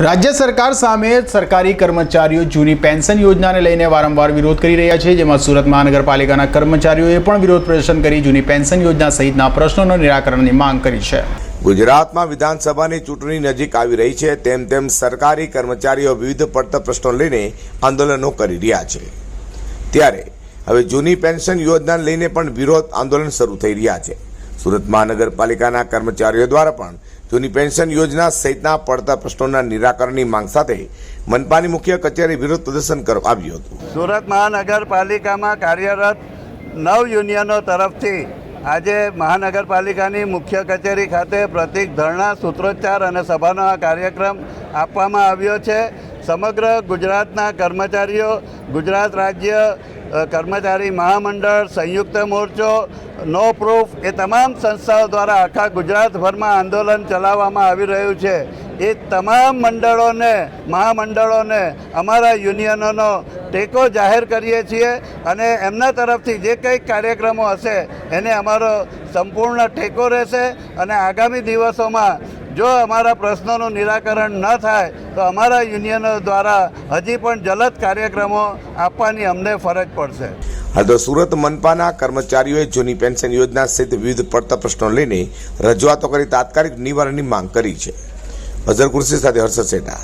રાજ્ય સરકાર સામે સરકારી કર્મચારીઓ જૂની પેન્શન યોજનાને લઈને વારંવાર વિરોધ કરી રહ્યા છે, જેમાં સુરત મહાનગરપાલિકાના કર્મચારીઓએ પણ વિરોધ પ્રદર્શન કરી જૂની પેન્શન યોજના સહિતના પ્રશ્નોના નિરાકરણની માંગ કરી છે. ગુજરાતમાં વિધાનસભાની ચૂંટણી નજીક આવી રહી છે, તેમ તેમ સરકારી કર્મચારીઓ વિવિધ પડતર પ્રશ્નો લઈને આંદોલનો કરી રહ્યા છે. ત્યારે હવે જૂની પેન્શન યોજનાને લઈને પણ વિરોધ આંદોલન શરૂ થઈ રહ્યા છે. સુરત મહાનગરપાલિકાના કર્મચારીઓ દ્વારા પણ જૂની પેન્શન યોજના સહિતના પડતા પ્રશ્નોના નિરાકરણની માંગ સાથે મનપાની મુખ્ય કચેરી વિરોધ પ્રદર્શન કરવા આવ્યું હતું. સુરત મહાનગરપાલિકામાં કાર્યરત નવ યુનિયનો તરફથી આજે મહાનગરપાલિકાની મુખ્ય કચેરી ખાતે પ્રતિક ધરણા, સૂત્રોચ્ચાર અને સભાનો આ કાર્યક્રમ આપવામાં આવ્યો છે. સમગ્ર ગુજરાતના કર્મચારીઓ, ગુજરાત રાજ્ય કર્મચારી મહામંડળ, સંયુક્ત મોરચો, નો પ્રૂફ એ તમામ સંસ્થાઓ દ્વારા આખા ગુજરાતભરમાં આંદોલન ચલાવવામાં આવી રહ્યું છે. એ તમામ મંડળોને, મહામંડળોને અમારા યુનિયનોનો ટેકો જાહેર કરીએ છીએ અને એમના તરફથી જે કંઈક કાર્યક્રમો હશે, એને અમારો સંપૂર્ણ ટેકો રહેશે અને આગામી દિવસોમાં જો અમારા પ્રશ્નોનું નિરાકરણ ન થાય, તો અમારા યુનિયનો દ્વારા હજી પણ જલદ કાર્યક્રમો આપવાની અમને ફરજ પડશે. હાલ તો સુરત મનપાના કર્મચારીઓએ જૂની પેન્શન યોજના સહિત વિવિધ પડતા પ્રશ્નો લઈને રજૂઆતો કરી તાત્કાલિક નિવારણની માંગ કરી છે. અઝર કુર્સી સાથે હર્ષદ સેઠા.